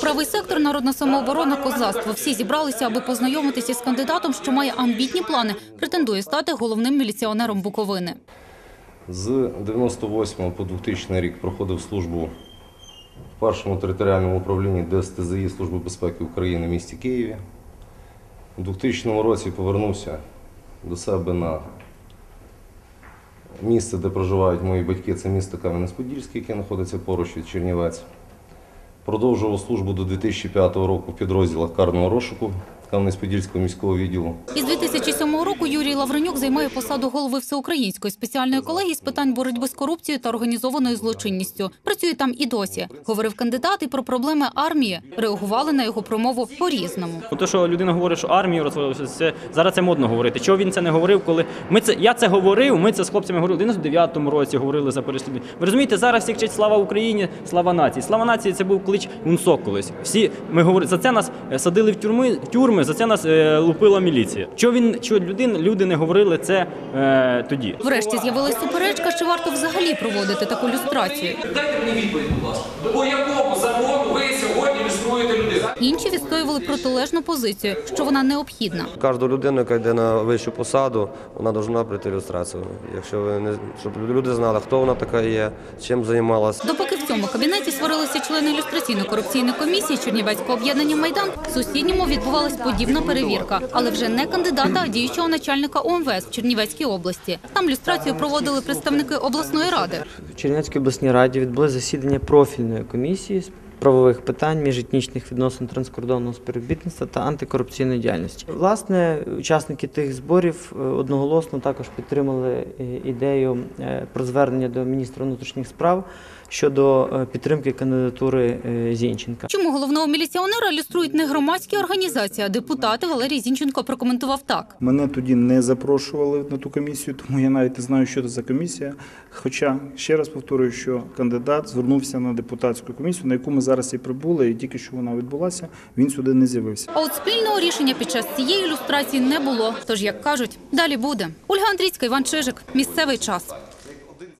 Правий сектор, народна самооборона, козацтво. Всі зібралися, аби познайомитися з кандидатом, що має амбітні плани, претендує стати головним міліціонером Буковини. З 98 по 2000 рік проходив службу в першому територіальному управлінні ДСТЗІ Служби безпеки України в місті Києві. У 2000 році повернувся до себе на місце, де проживають мої батьки. Це місто Кам'янець-Подільське, яке знаходиться поруч від Чернівець. Продовжував службу до 2005 року в підрозділах карного розшуку Кам'янець-Подільського міського відділу. Із 2007 року Юрій Лавренюк займає посаду голови Всеукраїнської спеціальної колегії з питань боротьби з корупцією та організованою злочинністю. Працює там і досі. Говорив кандидат і про проблеми армії. Реагували на його промову по-різному. Ну, То, що людина говорить, що армію розвалилося, це зараз це модно говорити. Чого він це не говорив, коли ми це я це говорив? Ми це з хлопцями говорили. в 99-му році говорили за переслідування. Ви розумієте, зараз всі кричать слава Україні, слава нації. Слава нації це був клич УНСО колись. Всі ми говорили за це нас е, садили в тюрми, в тюрми, за це нас е, лупила міліція. Що він що людин, люди не говорили це е, тоді? Врешті з'явилась суперечка, чи варто взагалі проводити таку люстрацію. Дайте мені відповідь, будь ласка. По якому Інші відстоювали протилежну позицію, що вона необхідна. Кожна людина, яка йде на вищу посаду, вона повинна пройти ілюстрацію. Якщо ви не щоб люди знали, хто вона така є, чим займалася. Допоки в цьому кабінеті сварилися члени ілюстраційно-корупційної комісії Чернівецького об'єднання Майдан, в сусідньому відбувалась подібна перевірка, але вже не кандидата, а діючого начальника ОМВС в Чернівецькій області. Там люстрацію проводили представники обласної ради. В Чернівецькій обласній раді відбулось засідання профільної комісії правових питань, міжетнічних відносин транскордонного співробітництва та антикорупційної діяльності. Власне, учасники тих зборів е, одноголосно також підтримали е, ідею е, про звернення до міністра внутрішніх справ щодо підтримки кандидатури Зінченка. Чому головного міліціонера люструють не громадські організації, а депутати Валерій Зінченко прокоментував так. Мене тоді не запрошували на ту комісію, тому я навіть не знаю, що це за комісія. Хоча ще раз повторюю, що кандидат звернувся на депутатську комісію, на яку ми зараз і прибули, і тільки що вона відбулася, він сюди не з'явився. А от спільного рішення під час цієї ілюстрації не було. Тож, як кажуть, далі буде. Ольга Андрійська, Іван Чижик. Місцевий час.